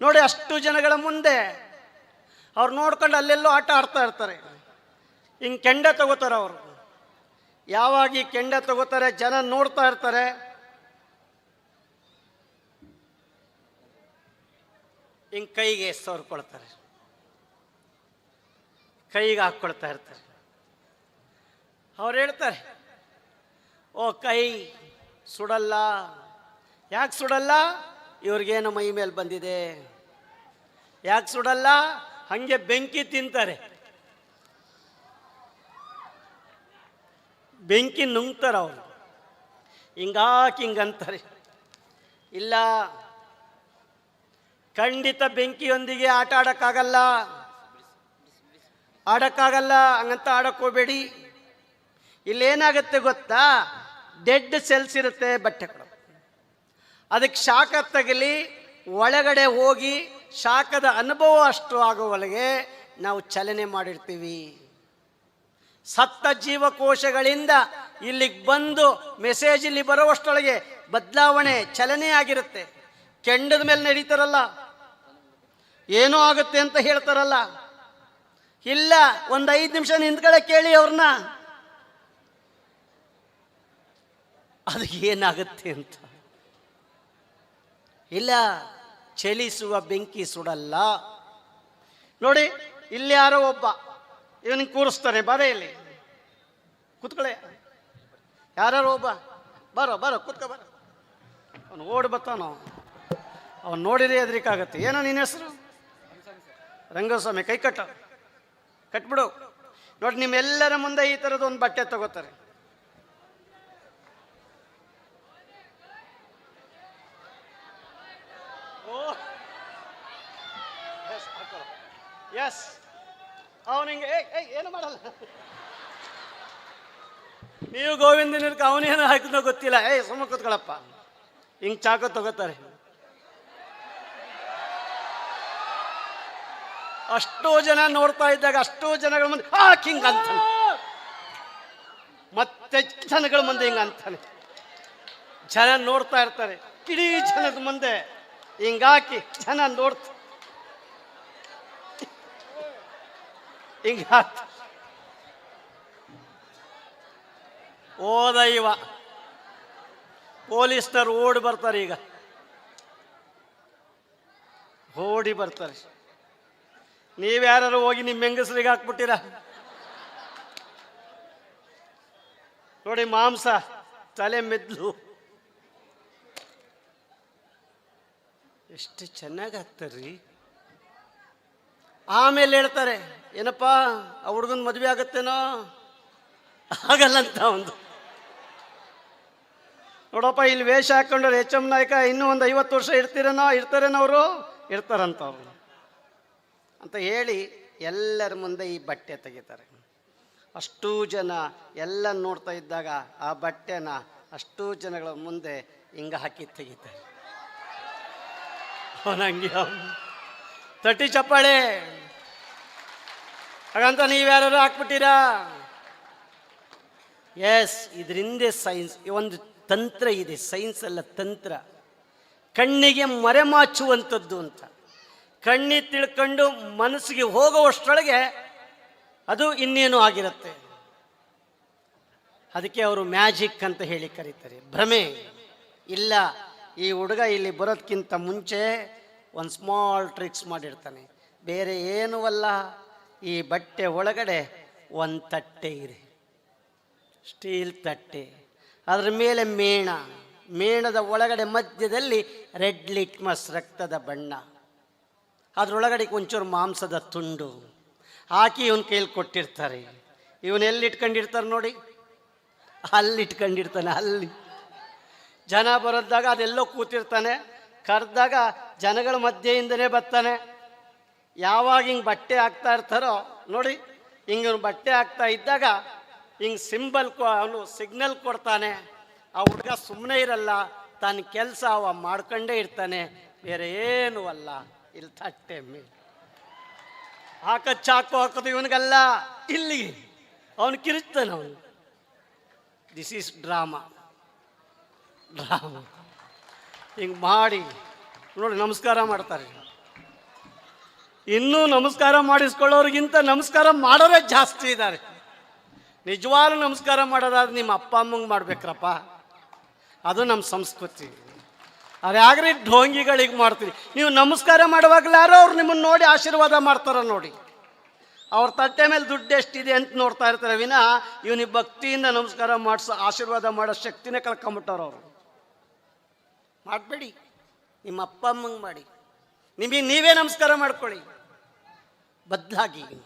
ನೋಡಿ ಅಷ್ಟು ಜನಗಳ ಮುಂದೆ ಅವ್ರು ನೋಡ್ಕೊಂಡು ಅಲ್ಲೆಲ್ಲೋ ಆಟ ಆಡ್ತಾ ಇರ್ತಾರೆ. ಹಿಂಗೆ ಕೆಂಡ ತಗೋತಾರೆ ಅವರು. ಯಾವಾಗ ಈ ಕೆಂಡ ತಗೋತಾರೆ, ಜನ ನೋಡ್ತಾ ಇರ್ತಾರೆ. ಹಿಂಗೆ ಕೈಗೆ ಸೋರ್ಕೊಳ್ತಾರೆ ಕೈಗೆ ಹಾಕ್ಕೊಳ್ತಾ ಇರ್ತಾರೆ. ಅವ್ರು ಹೇಳ್ತಾರೆ, ಓ ಕೈ ಸುಡಲ್ಲ. ಯಾಕೆ ಸುಡಲ್ಲ? ಇವ್ರಿಗೇನು ಮೈ ಮೇಲೆ ಬಂದಿದೆ? ಯಾಕೆ ಸುಡಲ್ಲ? ಹಂಗೆ ಬೆಂಕಿ ತಿಂತಾರೆ. ಬೆಂಕಿ ನುಂಗ್ತಾರೆ ಅವರು. ಹಿಂಗಾಕಿ ಹಿಂಗಂತಾರೆ. ಇಲ್ಲ, ಖಂಡಿತ ಬೆಂಕಿಯೊಂದಿಗೆ ಆಟ ಆಡೋಕ್ಕಾಗಲ್ಲ. ಆಡೋಕ್ಕಾಗಲ್ಲ, ಹಂಗಂತ ಆಡಕ್ಕೆ ಹೋಗ್ಬೇಡಿ. ಇಲ್ಲೇನಾಗುತ್ತೆ ಗೊತ್ತಾ? ಡೆಡ್ ಸೆಲ್ಸ್ ಇರುತ್ತೆ ಬಟ್ಟೆ ಕೊಡ ಅದಕ್ಕೆ ಶಾಖ ತಗಲಿ, ಒಳಗಡೆ ಹೋಗಿ ಶಾಖದ ಅನುಭವ ಅಷ್ಟು ಆಗುವವರೆಗೆ ನಾವು ಚಲನೆ ಮಾಡಿರ್ತೀವಿ. ಸತ್ತ ಜೀವಕೋಶಗಳಿಂದ ಇಲ್ಲಿಗೆ ಬಂದು ಮೆಸೇಜ್ ಇಲ್ಲಿ ಬರುವಷ್ಟೊಳಗೆ ಬದಲಾವಣೆ ಚಲನೆ ಆಗಿರುತ್ತೆ. ಕೆಂಡದ ಮೇಲೆ ನಡೀತಾರಲ್ಲ. ಏನೋ ಆಗುತ್ತೆ ಅಂತ ಹೇಳ್ತಾರಲ್ಲ. ಇಲ್ಲ, ಒಂದು ಐದು ನಿಮಿಷ ನಿಂತ್ಕಡೆ ಕೇಳಿ ಅವ್ರನ್ನ. ಅದು ಏನಾಗುತ್ತೆ ಅಂತ. ಇಲ್ಲ, ಚಲಿಸುವ ಬೆಂಕಿ ಸುಡಲ್ಲ. ನೋಡಿ, ಇಲ್ಲಿ ಯಾರೋ ಒಬ್ಬ, ಇವನಿಗೆ ಕೂರಿಸ್ತಾನೆ ಇಲ್ಲಿ. ಕೂತ್ಕೊಳ್ಳೆ. ಯಾರು ಒಬ್ಬ? ಬರೋ ಬರೋ, ಕೂತ್ಕೊ, ಬರ. ಅವನು ಓಡಿ ಬರ್ತಾನೋ. ಅವನು ನೋಡಿದ್ರೆ ಹೆದರಿಕಾಗತ್ತೆ. ಏನೋ ನಿನ್ನ ಹೆಸರು? ರಂಗಸ್ವಾಮಿ, ಕೈ ಕಟ್ಟ. ಕಟ್ಬಿಡು. ನೋಡಿ, ನಿಮ್ಮೆಲ್ಲರ ಮುಂದೆ ಈ ಥರದ್ದು ಒಂದು ಬಟ್ಟೆ ತಗೋತಾರೆ. ಎಸ್ ಅವನು ಹಿಂಗೆ ಏನು ಮಾಡಲ್ಲ? ನೀವು ಗೋವಿಂದನಿರ್ಕ ಅವನೇನು ಹಾಕಿದ್ನೋ ಗೊತ್ತಿಲ್ಲ. ಏಯ್ ಸುಮ್ಮ ಕೂತ್ಕೊಳ್ಳಪ್ಪ ಹಿಂಗೆ ಚಾಕು ತಗೋತಾರೆ. ಅಷ್ಟೋ ಜನ ನೋಡ್ತಾ ಇದ್ದಾಗ ಅಷ್ಟೋ ಜನಗಳ ಮುಂದೆ ಹಾಕಿ ಹಿಂಗೆ ಅಂತಾನೆ. ಮತ್ತೆ ಜನಗಳ ಮುಂದೆ ಹಿಂಗೆ ಅಂತಾನೆ. ಜನ ನೋಡ್ತಾ ಇರ್ತಾರೆ. ಇಡೀ ಜನದ ಮುಂದೆ ಹಿಂಗಾಕಿ ಜನ ನೋಡ್ತಾ ಓದೈವ ಓ ದೈವ ಪೊಲೀಸ್ನರು ಓಡಿ ಬರ್ತಾರೆ ಈಗ. ಓಡಿ ಬರ್ತಾರೆ. ನೀವ್ಯಾರು ಹೋಗಿ ನಿಮ್ಮ ಹೆಂಗಸರಿಗೆ ಹಾಕ್ಬಿಟ್ಟಿರ? ನೋಡಿ ಮಾಂಸ, ತಲೆ ಮೆದ್ಲು. ಎಷ್ಟು ಚೆನ್ನಾಗಿ ಹಾಕ್ತಾರ್ರಿ. ಆಮೇಲೆ ಹೇಳ್ತಾರೆ, ಏನಪ್ಪ, ಆ ಹುಡುಗನ ಮದುವೆ ಆಗತ್ತೇನೋ? ಆಗಲ್ಲ ಅಂತ ಒಂದು. ನೋಡಪ್ಪ, ಇಲ್ಲಿ ವೇಷ ಹಾಕೊಂಡ್ರೆ ಎಚ್ ಎಂ ನಾಯಕ, ಇನ್ನೂ ಒಂದು ಐವತ್ತು ವರ್ಷ ಇರ್ತೀರೇನೋ ಇರ್ತಾರೇನೋ ಅವರು ಇರ್ತಾರಂತ ಅವರು. ಅಂತ ಹೇಳಿ ಎಲ್ಲರ ಮುಂದೆ ಈ ಬಟ್ಟೆ ತೆಗಿತಾರೆ. ಅಷ್ಟೂ ಜನ ಎಲ್ಲ ನೋಡ್ತಾ ಇದ್ದಾಗ ಆ ಬಟ್ಟೆನ ಅಷ್ಟೂ ಜನಗಳ ಮುಂದೆ ಹಿಂಗೆ ಹಾಕಿ ತೆಗಿತಾರೆ. ಅವನಂಗೆ ಅವನು. ತಟ್ಟಿ ಚಪ್ಪಾಳೆ. ಹಾಗಂತ ನೀವ್ಯಾರು ಹಾಕ್ಬಿಟ್ಟಿರಾ? ಎಸ್ ಇದರಿಂದ ಸೈನ್ಸ್ ಒಂದು ತಂತ್ರ ಇದೆ ಸೈನ್ಸ್ ಅಲ್ಲ ತಂತ್ರ. ಕಣ್ಣಿಗೆ ಮರೆಮಾಚುವಂಥದ್ದು ಅಂತ. ಕಣ್ಣಿ ತಿಳ್ಕೊಂಡು ಮನಸ್ಸಿಗೆ ಹೋಗುವಷ್ಟೊಳಗೆ ಅದು ಇನ್ನೇನು ಆಗಿರುತ್ತೆ. ಅದಕ್ಕೆ ಅವರು ಮ್ಯಾಜಿಕ್ ಅಂತ ಹೇಳಿ ಕರೀತಾರೆ. ಭ್ರಮೆ. ಇಲ್ಲ, ಈ ಹುಡುಗ ಇಲ್ಲಿ ಬರೋದಕ್ಕಿಂತ ಮುಂಚೆ ಒಂದು ಸ್ಮಾಲ್ ಟ್ರಿಕ್ಸ್ ಮಾಡಿರ್ತಾನೆ. ಬೇರೆ ಏನೂ ಅಲ್ಲ. ಈ ಬಟ್ಟೆ ಒಳಗಡೆ ಒಂದು ತಟ್ಟೆ ಇರಿ. ಸ್ಟೀಲ್ ತಟ್ಟೆ. ಅದರ ಮೇಲೆ ಮೇಣ. ಮೇಣದ ಒಳಗಡೆ ಮಧ್ಯದಲ್ಲಿ ರೆಡ್ ಲಿಟ್ಮಸ್ ರಕ್ತದ ಬಣ್ಣ. ಅದರೊಳಗಡೆ ಒಂಚೂರು ಮಾಂಸದ ತುಂಡು. ಹಾಕಿ ಇವನ್ ಕೈಲಿ ಕೊಟ್ಟಿರ್ತಾರೆ. ಇವನ್ ಎಲ್ಲಿ ಇಟ್ಕೊಂಡಿರ್ತಾರೆ ನೋಡಿ. ಅಲ್ಲಿ ಇಟ್ಕೊಂಡಿರ್ತಾನೆ ಅಲ್ಲಿ. ಜನ ಬರೋದಾಗ ಅದೆಲ್ಲೋ ಕೂತಿರ್ತಾನೆ. ಕರೆದಾಗ ಜನಗಳ ಮಧ್ಯೆಯಿಂದನೇ ಬರ್ತಾನೆ. ಯಾವಾಗ ಹಿಂಗೆ ಬಟ್ಟೆ ಹಾಕ್ತಾ ಇರ್ತಾರೋ, ನೋಡಿ, ಹಿಂಗೆ ಬಟ್ಟೆ ಹಾಕ್ತಾ ಇದ್ದಾಗ ಹಿಂಗೆ ಸಿಂಬಲ್ ಕೊ, ಅವನು ಸಿಗ್ನಲ್ ಕೊಡ್ತಾನೆ. ಆ ಹುಡುಗ ಸುಮ್ಮನೆ ಇರಲ್ಲ ತನ್ನ ಕೆಲಸ ಅವ ಮಾಡ್ಕೊಂಡೇ ಇರ್ತಾನೆ. ಬೇರೆ ಏನು ಅಲ್ಲ ಇಲ್ಲಿ ತಟ್ಟೆ ಮೇಲೆ. ಹಾಕ ಚಾಕು ಹಾಕೋದು ಇವನಿಗಲ್ಲ, ಇಲ್ಲಿ. ಅವನು ಕಿರಿಸ್ತಾನೆ ಅವನು. ದಿಸ್ ಈಸ್ ಡ್ರಾಮಾ ಡ್ರಾಮಾ ಹಿಂಗೆ ಮಾಡಿ ನೋಡಿ ನಮಸ್ಕಾರ ಮಾಡ್ತಾರೆ. ಇನ್ನೂ ನಮಸ್ಕಾರ ಮಾಡಿಸ್ಕೊಳ್ಳೋರಿಗಿಂತ ನಮಸ್ಕಾರ ಮಾಡೋರೇ ಜಾಸ್ತಿ ಇದ್ದಾರೆ. ನಿಜವಾಗ್ಲೂ ನಮಸ್ಕಾರ ಮಾಡೋದಾದ್ರೆ ನಿಮ್ಮ ಅಪ್ಪ ಅಮ್ಮಂಗೆ ಮಾಡ್ಬೇಕ್ರಪ್ಪ. ಅದು ನಮ್ಮ ಸಂಸ್ಕೃತಿ. ಅದ್ಯಾಗ್ರಿ ಢೋಂಗಿಗಳಿಗೆ ಮಾಡ್ತೀರಿ. ನೀವು ನಮಸ್ಕಾರ ಮಾಡುವಾಗಲಾರೋ ಅವ್ರು ನಿಮ್ಮನ್ನು ನೋಡಿ ಆಶೀರ್ವಾದ ಮಾಡ್ತಾರ ನೋಡಿ. ಅವ್ರ ತಟ್ಟೆ ಮೇಲೆ ದುಡ್ಡು ಎಷ್ಟಿದೆ ಅಂತ ನೋಡ್ತಾ ಇರ್ತಾರೆ. ವಿನ ಇವನಿಗೆ ಭಕ್ತಿಯಿಂದ ನಮಸ್ಕಾರ ಮಾಡಿಸೋ, ಆಶೀರ್ವಾದ ಮಾಡೋ ಶಕ್ತಿನೇ ಕಳ್ಕೊಂಬಿಟ್ಟವ್ರು ಅವರು. ಮಾಡಬೇಡಿ. ನಿಮ್ಮ ಅಪ್ಪ ಅಮ್ಮಂಗೆ ಮಾಡಿ. ನಿಮಗೆ ನೀವೇ ನಮಸ್ಕಾರ ಮಾಡ್ಕೊಳ್ಳಿ. ಬದಲಾಗಿ.